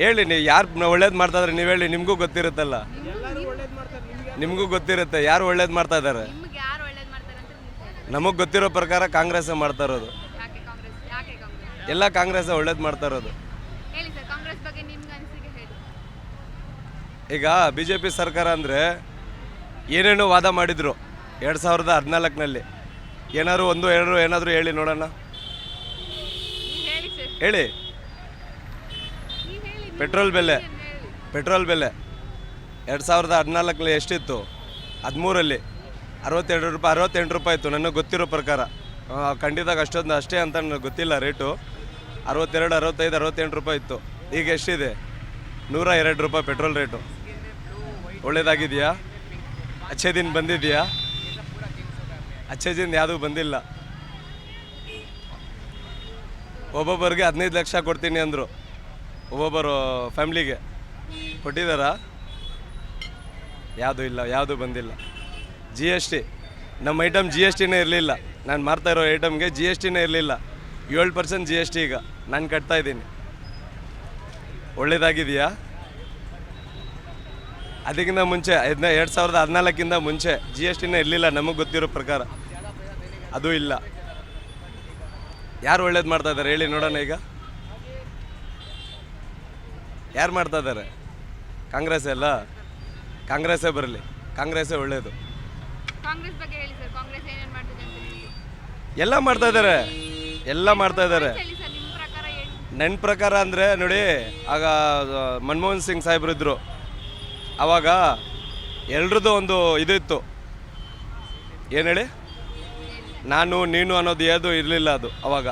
ಹೇಳಿ ನೀವು ಯಾರು ಒಳ್ಳೇದು ಮಾಡ್ತಾ ಇದ್ರೆ ನೀವು ಹೇಳಿ, ನಿಮಗೂ ಗೊತ್ತಿರುತ್ತಲ್ಲ. ನಿಮಗೂ ಗೊತ್ತಿರುತ್ತೆ, ಯಾರು ಒಳ್ಳೇದು ಮಾಡ್ತಾ ಇದ್ದಾರೆ ನಿಮ್ಗೆ ಗೊತ್ತಿರೋ ಪ್ರಕಾರ ಕಾಂಗ್ರೆಸ್ ಮಾಡ್ತಾ ಇರೋದು. ಎಲ್ಲ ಕಾಂಗ್ರೆಸ್ ಒಳ್ಳೇದು ಮಾಡ್ತಾ ಇರೋದು. ಈಗ ಬಿ ಜೆ ಪಿ ಸರ್ಕಾರ ಅಂದರೆ ಏನೇನೋ ವಾದ ಮಾಡಿದರು ಎರಡು ಸಾವಿರದ ಹದಿನಾಲ್ಕನಲ್ಲಿ ಏನಾದ್ರು ಒಂದು ಎರಡು ಏನಾದರೂ ಹೇಳಿ ನೋಡೋಣ. ಹೇಳಿ ಸರ್ ಹೇಳಿ ನೀವು ಹೇಳಿ ನಿಮ್ಮ ಪೆಟ್ರೋಲ್ ಬೆಲೆ ಪೆಟ್ರೋಲ್ ಬೆಲೆ ಎರಡು ಸಾವಿರದ ಹದಿನಾಲ್ಕಲ್ಲಿ ಎಷ್ಟಿತ್ತು? ಹದಿಮೂರಲ್ಲಿ. ಅರವತ್ತೆರಡು ರೂಪಾಯಿ ಅರವತ್ತೆಂಟು ರೂಪಾಯಿ ಇತ್ತು. ನನಗೆ ಗೊತ್ತಿರೋ ಪ್ರಕಾರ. ಆ, ಖಂಡಿತ ಅಷ್ಟೊಂದು ಅಷ್ಟೇ ಅಂತ ನನಗೆ ಗೊತ್ತಿಲ್ಲ ರೇಟು. ಅರವತ್ತೆರಡು ಅರವತ್ತೈದು ಅರವತ್ತೆಂಟು ರೂಪಾಯಿ ಇತ್ತು. ಈಗ ಎಷ್ಟಿದೆ? ನೂರ ಎರಡು ರೂಪಾಯಿ ಪೆಟ್ರೋಲ್ ರೇಟು. ಒಳ್ಳೇದಾಗಿದೆಯಾ? ಅಚ್ಚೆ ದಿನ ಬಂದಿದೆಯಾ? ಅಚ್ಚೆ ದಿನ ಯಾವುದೂ ಬಂದಿಲ್ಲ. ಒಬ್ಬೊಬ್ಬರಿಗೆ ಹದಿನೈದು ಲಕ್ಷ ಕೊಡ್ತೀನಿ ಅಂದರು. ಒಬ್ಬೊಬ್ಬರು ಫ್ಯಾಮ್ಲಿಗೆ ಕೊಟ್ಟಿದ್ದಾರ? ಯಾವುದೂ ಇಲ್ಲ, ಯಾವುದೂ ಬಂದಿಲ್ಲ. ಜಿ ಎಸ್ ಟಿ ನಮ್ಮ ಐಟಮ್ ಜಿ ಎಸ್ ಟಿನೇ ಇರಲಿಲ್ಲ. ನಾನು ಮಾರ್ತಾ ಇರೋ ಐಟಮ್ಗೆ ಜಿ ಎಸ್ ಟಿನೇ ಇರಲಿಲ್ಲ. ಏಳು ಪರ್ಸೆಂಟ್ ಜಿ ಎಸ್ ಟಿ ಈಗ ನಾನು ಕಟ್ತಾ ಇದ್ದೀನಿ. ಒಳ್ಳೇದಾಗಿದೆಯಾ? ಅದಕ್ಕಿಂತ ಮುಂಚೆ ಹದಿನ ಎರಡು ಸಾವಿರದ ಹದಿನಾಲ್ಕಿಂತ ಮುಂಚೆ ಜಿ ಎಸ್ ಟಿನೇ ಇರಲಿಲ್ಲ ನಮಗೆ ಗೊತ್ತಿರೋ ಪ್ರಕಾರ. ಅದು ಇಲ್ಲ. ಯಾರು ಒಳ್ಳೇದು ಮಾಡ್ತಾ ಇದ್ದಾರೆ ಹೇಳಿ ನೋಡೋಣ ಈಗ. ಯಾರು ಮಾಡ್ತಾ ಇದ್ದಾರೆ ಕಾಂಗ್ರೆಸ್ ಎಲ್ಲ ಕಾಂಗ್ರೆಸ್ಸೇ ಬರಲಿ. ಕಾಂಗ್ರೆಸ್ಸೇ ಒಳ್ಳೇದು. ಕಾಂಗ್ರೆಸ್ ಬಗ್ಗೆ ಹೇಳಿ ಸರ್. ಕಾಂಗ್ರೆಸ್ ಏನೇನು ಮಾಡ್ತಿದೆ ಅಂತ ನಿಮಗೆ ಎಲ್ಲ ಮಾಡ್ತಾ ಇದ್ದಾರೆ ಎಲ್ಲ ಮಾಡ್ತಾ ಇದ್ದಾರೆ ಹೇಳಿ ಸರ್ ನಿಮ್ಮ ಪ್ರಕಾರ ಹೇಳಿ ನನ್ನ ಪ್ರಕಾರ ಅಂದರೆ ನೋಡಿ ಆಗ ಮನಮೋಹನ್ ಸಿಂಗ್ ಸಾಹೇಬ್ರು ಇದ್ದರು ಆವಾಗ ಎಲ್ರದ್ದು ಒಂದು ಇದು ಇತ್ತು. ಏನು ಹೇಳಿ? ನಾನು ನೀನು ಅನ್ನೋದು ಯಾವುದು ಇರಲಿಲ್ಲ ಅದು ಅವಾಗ.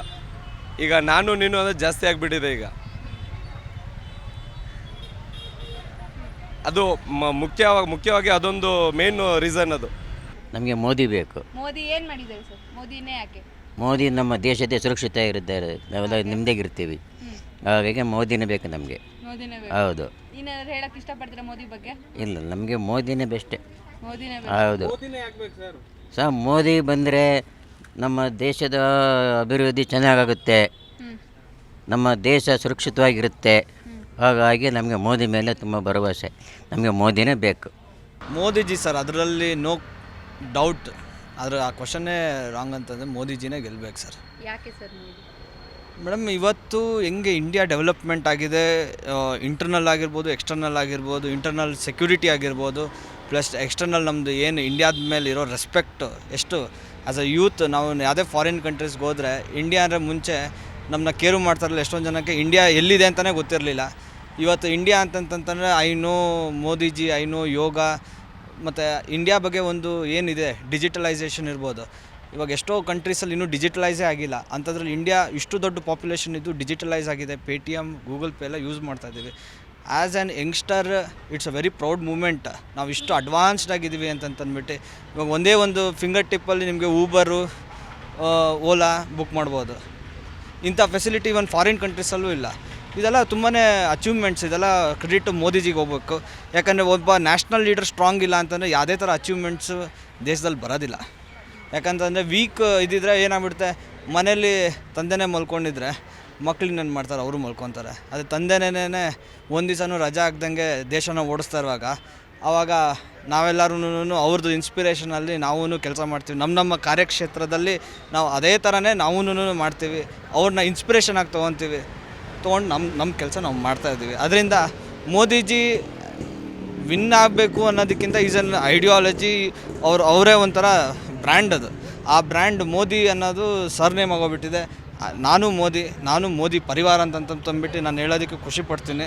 ಈಗ ನಾನು ನೀನು ಅನ್ನೋದು ಜಾಸ್ತಿ ಆಗಿಬಿಟ್ಟಿದೆ ಈಗ. ಅದು ಮ- ಮುಖ್ಯವಾಗಿ ಮುಖ್ಯವಾಗಿ ಅದೊಂದು ಮೇನ್ ರೀಸನ್ ಅದು. ನಮಗೆ ಮೋದಿ ಬೇಕು. ಮೋದಿ ಏನು ಮಾಡಿದ್ದಾರೆ ಸರ್? ಮೋದಿನೇ ಯಾಕೆ? ಮೋದಿ ನಮ್ಮ ದೇಶದ ಸುರಕ್ಷಿತ ಇರಿದ್ದಾರೆ ನಾವೆಲ್ಲ ನಿಮ್ಮದೇಗಿರ್ತೀವಿ ಹಾಗಾಗಿ ಮೋದಿನೇ ಬೇಕು ನಮಗೆ. ಮೋದಿನೇ ಹೌದು. ಏನಾದ್ರು ಹೇಳಕ್ ಇಷ್ಟಪಡ್ತೀರಾ ಮೋದಿ ಬಗ್ಗೆ? ಇಲ್ಲ ನಮಗೆ ಮೋದಿನೇ ಬೆಸ್ಟೇ. ಮೋದಿನೇ ಹೌದು. ಸರ್? ಮೋದಿ ಬಂದರೆ ನಮ್ಮ ದೇಶದ ಅಭಿವೃದ್ಧಿ ಚೆನ್ನಾಗಾಗುತ್ತೆ. ನಮ್ಮ ದೇಶ ಸುರಕ್ಷಿತವಾಗಿರುತ್ತೆ. ಹಾಗಾಗಿ ನಮಗೆ ಮೋದಿ ಮೇಲೆ ತುಂಬ ಭರವಸೆ. ನಮಗೆ ಮೋದಿನೇ ಬೇಕು. ಮೋದಿಜಿ ಸರ್ ಅದರಲ್ಲಿ ನೋ ಡೌಟ್ ಅದರ ಆ ಕ್ವಶನ್ನೇ ರಾಂಗ್ ಅಂತಂದರೆ ಮೋದಿಜಿನೇ ಗೆಲ್ಬೇಕು ಸರ್. ಯಾಕೆ ಸರ್ ಮೋದಿ? ಮೇಡಮ್ ಇವತ್ತು ಹೆಂಗೆ ಇಂಡಿಯಾ ಡೆವಲಪ್ಮೆಂಟ್ ಆಗಿದೆ ಇಂಟರ್ನಲ್ ಆಗಿರ್ಬೋದು ಎಕ್ಸ್ಟರ್ನಲ್ ಆಗಿರ್ಬೋದು ಇಂಟರ್ನಲ್ ಸೆಕ್ಯೂರಿಟಿ ಆಗಿರ್ಬೋದು ಪ್ಲಸ್ ಎಕ್ಸ್ಟರ್ನಲ್ ನಮ್ಮದು ಏನು ಇಂಡಿಯಾದ ಮೇಲೆ ಇರೋ ರೆಸ್ಪೆಕ್ಟ್ ಎಷ್ಟು. ಆ್ಯಸ್ ಅ ಯೂತ್ ನಾವು ಯಾವುದೇ ಫಾರಿನ್ ಕಂಟ್ರೀಸ್ಗೆ ಹೋದರೆ ಇಂಡಿಯಾ ಅಂದರೆ ಮುಂಚೆ ನಮ್ಮನ್ನ ಕೇರು ಮಾಡ್ತಾರಲ್ಲ ಎಷ್ಟೊಂದು ಜನಕ್ಕೆ ಇಂಡಿಯಾ ಎಲ್ಲಿದೆ ಅಂತಲೇ ಗೊತ್ತಿರಲಿಲ್ಲ. ಇವತ್ತು India ಅಂತಂತಂತಂದರೆ I know Modiji I know yoga, ಮತ್ತು ಇಂಡಿಯಾ ಬಗ್ಗೆ ಒಂದು ಏನಿದೆ ಡಿಜಿಟಲೈಸೇಷನ್ ಇರ್ಬೋದು. ಇವಾಗ ಎಷ್ಟೋ ಕಂಟ್ರೀಸಲ್ಲಿ ಇನ್ನೂ ಡಿಜಿಟಲೈಸೇ ಆಗಿಲ್ಲ. ಅಂಥದ್ರಲ್ಲಿ ಇಂಡಿಯಾ ಇಷ್ಟು ದೊಡ್ಡ ಪಾಪ್ಯುಲೇಷನ್ ಇದ್ದು ಡಿಜಿಟಲೈಸ್ ಆಗಿದೆ. Paytm Google pay ಎಲ್ಲ ಯೂಸ್ ಮಾಡ್ತಾ ಇದ್ದೀವಿ. As an youngster it's a very proud moment ನಾವು ಇಷ್ಟು ಅಡ್ವಾನ್ಸ್ಡ್ ಆಗಿದ್ದೀವಿ ಅಂತಂತಂದ್ಬಿಟ್ಟು, ಇವಾಗ ಒಂದೇ ಒಂದು ಫಿಂಗರ್ ಟಿಪ್ಪಲ್ಲಿ ನಿಮಗೆ ಊಬರು ಓಲಾ ಬುಕ್ ಮಾಡ್ಬೋದು. ಇಂಥ ಫೆಸಿಲಿಟಿ ಇವನ್ ಫಾರಿನ್ ಕಂಟ್ರೀಸಲ್ಲೂ ಇಲ್ಲ. ಇದೆಲ್ಲ ತುಂಬಾ ಅಚೀವ್ಮೆಂಟ್ಸ್ ಇದೆಲ್ಲ ಕ್ರೆಡಿಟ್ ಮೋದಿಜಿಗೆ ಹೋಗ್ಬೇಕು. ಯಾಕಂದರೆ ಒಬ್ಬ ನ್ಯಾಷನಲ್ ಲೀಡರ್ ಸ್ಟ್ರಾಂಗ್ ಇಲ್ಲ ಅಂತಂದರೆ ಯಾವುದೇ ಥರ ಅಚೀವ್ಮೆಂಟ್ಸು ದೇಶದಲ್ಲಿ ಬರೋದಿಲ್ಲ. ಯಾಕಂತಂದರೆ ವೀಕ್ ಇದ್ದಿದ್ರೆ ಏನಾಗ್ಬಿಡುತ್ತೆ? ಮನೇಲಿ ತಂದೆನೇ ಮಲ್ಕೊಂಡಿದ್ರೆ ಮಕ್ಳಿಗೆ ಏನು ಮಾಡ್ತಾರೆ? ಅವರು ಮಲ್ಕೊತಾರೆ. ಅದು ತಂದೆನೇ ಒಂದು ದಿವಸನೂ ರಜಾ ಹಾಕ್ದಂಗೆ ದೇಶನ ಓಡಿಸ್ತಾ ಇರುವಾಗ ಆವಾಗ ನಾವೆಲ್ಲರೂ ಅವ್ರದ್ದು ಇನ್ಸ್ಪಿರೇಷನಲ್ಲಿ ನಾವೂ ಕೆಲಸ ಮಾಡ್ತೀವಿ. ನಮ್ಮ ನಮ್ಮ ಕಾರ್ಯಕ್ಷೇತ್ರದಲ್ಲಿ ನಾವು ಅದೇ ಥರನೇ ನಾವೂ ಮಾಡ್ತೀವಿ. ಅವ್ರನ್ನ ಇನ್ಸ್ಪಿರೇಷನ್ ಆಗಿ ತೊಗೊತೀವಿ. ತೊಗೊಂಡು ನಮ್ಮ ನಮ್ಮ ಕೆಲಸ ನಾವು ಮಾಡ್ತಾ ಇದ್ದೀವಿ. ಅದರಿಂದ ಮೋದಿಜಿ ವಿನ್ ಆಗಬೇಕು ಅನ್ನೋದಕ್ಕಿಂತ ಈಸ್ ಅನ್ ಐಡಿಯಾಲಜಿ ಅವ್ರು, ಅವರೇ ಒಂಥರ ಬ್ರ್ಯಾಂಡ್ ಅದು. ಆ ಬ್ರ್ಯಾಂಡ್ ಮೋದಿ ಅನ್ನೋದು ಸರ್ನೇಮ್ ಆಗೋಗ್ಬಿಟ್ಟಿದೆ. ನಾನು ಮೋದಿ ನಾನು ಮೋದಿ ಪರಿವಾರ ಅಂತ ತಂದ್ಬಿಟ್ಟು ನಾನು ಹೇಳೋದಕ್ಕೆ ಖುಷಿ ಪಡ್ತೀನಿ.